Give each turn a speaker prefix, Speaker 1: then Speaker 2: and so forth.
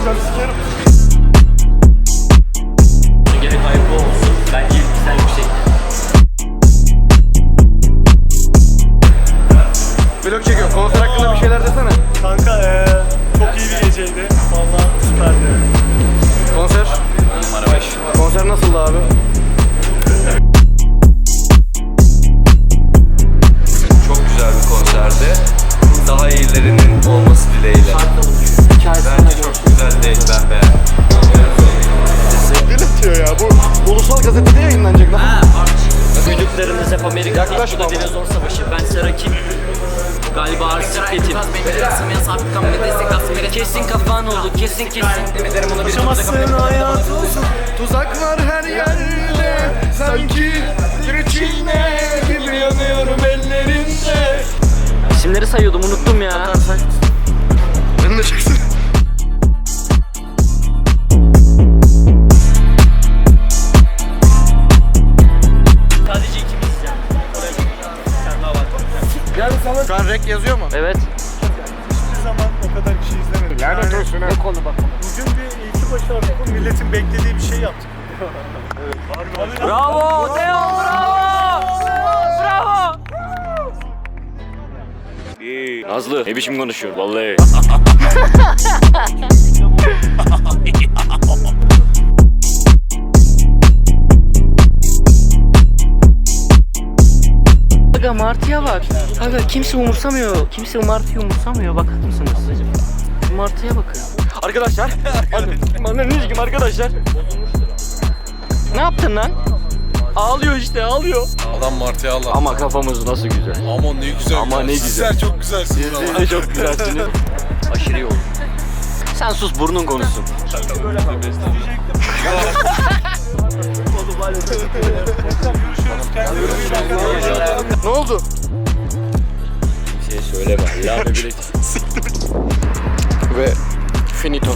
Speaker 1: olacağım sikerim.
Speaker 2: Gerek ayıp olsun. Bence ilgisel yüksek.
Speaker 1: Vlog çekiyorum. Konser hakkında bir şeyler desene.
Speaker 3: Kanka eee çok iyi bir geceydi. Vallahi süperdi.
Speaker 1: Konser.
Speaker 2: Numara 5.
Speaker 1: Konser nasıldı abi?
Speaker 4: Çok güzel bir konserdi. Daha iyilerinin olması dileğiyle. Bence çok güzel değil ben beğendim.
Speaker 1: Dil atıyor ya. Bu ulusal gazetede yayınlanacak lan.
Speaker 2: Ha pardon. Duyduklarınız hep Amerika
Speaker 1: Yaklaşma ama.
Speaker 2: dinozor savaşı. Ben Serakim. Galiba arsikletim. Kesin kafan oldu kesin kesin.
Speaker 3: Yaşamazsın hayatı uzun.
Speaker 1: Tuzak var her yerde. Sanki bir içine gibi yanıyorum ellerinde.
Speaker 2: İsimleri sayıyordum unuttum ya.
Speaker 1: Şu an rek yazıyor mu?
Speaker 2: Evet.
Speaker 3: Hiçbir zaman o kadar kişi izlemedim.
Speaker 1: Lanet
Speaker 3: Yani
Speaker 1: olsun ha.
Speaker 2: Ne konu bak.
Speaker 3: Bugün bir iki başardık. Milletin beklediği bir şey yaptık.
Speaker 2: Bravo Teo bravo. Bravo.
Speaker 5: Nazlı ne biçim konuşuyor vallahi.
Speaker 2: Aga Martı'ya bak. Aga kimse umursamıyor. Kimse Martı'yı umursamıyor. Bakar mısınız? Şu Martı'ya bakın.
Speaker 5: Arkadaşlar. Ananı kim arkadaşlar.
Speaker 2: Ne yaptın lan? Ağlıyor işte ağlıyor.
Speaker 6: Adam martıya Allah.
Speaker 5: Ama kafamız nasıl güzel.
Speaker 6: Ama ne güzel.
Speaker 5: Ama
Speaker 6: ya.
Speaker 5: ne güzel.
Speaker 6: Sizler çok güzelsiniz.
Speaker 5: Siz de çok güzelsiniz. Aşırı iyi oldu. Sen sus burnun konuşsun.
Speaker 1: Ne oldu?
Speaker 5: Bir şey söyleme. Allah'ını bilek.
Speaker 1: Ve finito.